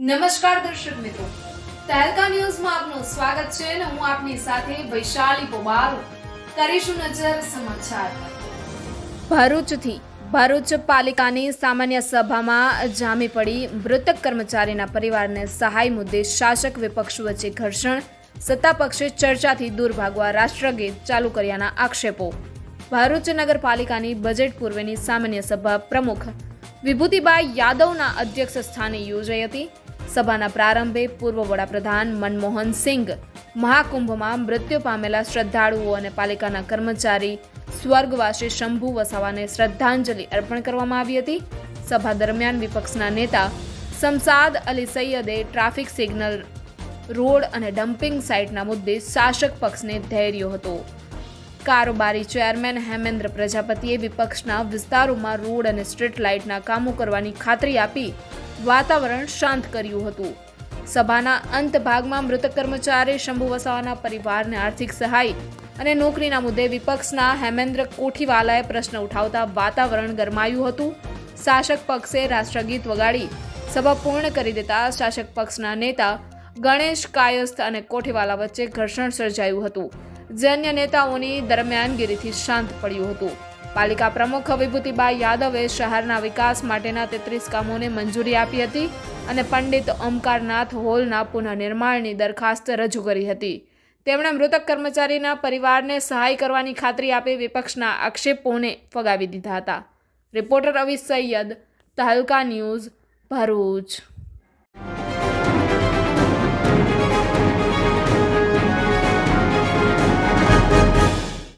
નમસ્કાર દર્શક મિત્રો. તહેલકા ન્યૂઝમાં આપનું સ્વાગત છે અને હું આપની સાથે વૈશાલી પોબારો કરીશું નજર સમાચાર. ભરૂચથી ભરૂચ પાલિકાની સામાન્ય સભામાં જામી પડી મૃતક કર્મચારીના પરિવારને સહાય મુદ્દે શાસક વિપક્ષ વચ્ચે ઘર્ષણ. સત્તા પક્ષે ચર્ચાથી દૂર ભાગવા રાષ્ટ્રગીત ચાલુ કર્યાના આક્ષેપો. ભરૂચ નગરપાલિકાની બજેટ પૂર્વેની સામાન્ય સભા પ્રમુખ વિભૂતિબાઈ યાદવના અધ્યક્ષ સ્થાને યોજાઈ હતી. સભાના પ્રારંભે પૂર્વ વડાપ્રધાન મનમોહન સિંઘ, મહાકુંભમાં મૃત્યુ પામેલા શ્રદ્ધાળુઓ અને પાલિકાના કર્મચારી, સ્વર્ગવાસી શંભુ વસાવાને શ્રદ્ધાંજલિ અર્પણ કરવામાં આવી હતી. સભા દરમિયાન વિપક્ષના નેતા સમસાદ અલી સૈયદે ટ્રાફિક સિગ્નલ રોડ અને ડમ્પિંગ સાઇટના મુદ્દે શાસક પક્ષને ધૈર્યો હતો. કારોબારી ચેરમેન હેમેન્દ્ર પ્રજાપતિએ વિપક્ષના વિસ્તારોમાં રોડ અને સ્ટ્રીટ લાઇટના કામો કરવાની ખાતરી આપી વાતાવરણ શાંત કર્યું હતું. સભાના અંત ભાગમાં મૃતક કર્મચારી શંભુ વસાવાના પરિવારને આર્થિક સહાય અને નોકરીના મુદ્દે વિપક્ષના હેમેન્દ્ર કોઠીવાલાએ પ્રશ્ન ઉઠાવતા વાતાવરણ ગરમાયું હતું. શાસક પક્ષે રાષ્ટ્રગીત વગાડી સભા પૂર્ણ કરી દેતા શાસક પક્ષના નેતા ગણેશ કાયસ્થ અને કોઠીવાલા વચ્ચે ઘર્ષણ સર્જાયું હતું. જે અન્ય નેતાઓની દરમિયાનગીરીથી શાંત પડ્યું હતું. પાલિકા પ્રમુખ વિભૂતિબાઈ યાદવે શહેરના વિકાસ માટેના તેત્રીસ કામોને મંજૂરી આપી હતી અને પંડિત ઓમકારનાથ હોલના પુનઃનિર્માણની દરખાસ્ત રજૂ કરી હતી. તેમણે મૃતક કર્મચારીના પરિવારને સહાય કરવાની ખાતરી આપી વિપક્ષના આક્ષેપોને ફગાવી દીધા હતા. Reporter Avi Saiyed Tehelka news Bharuch.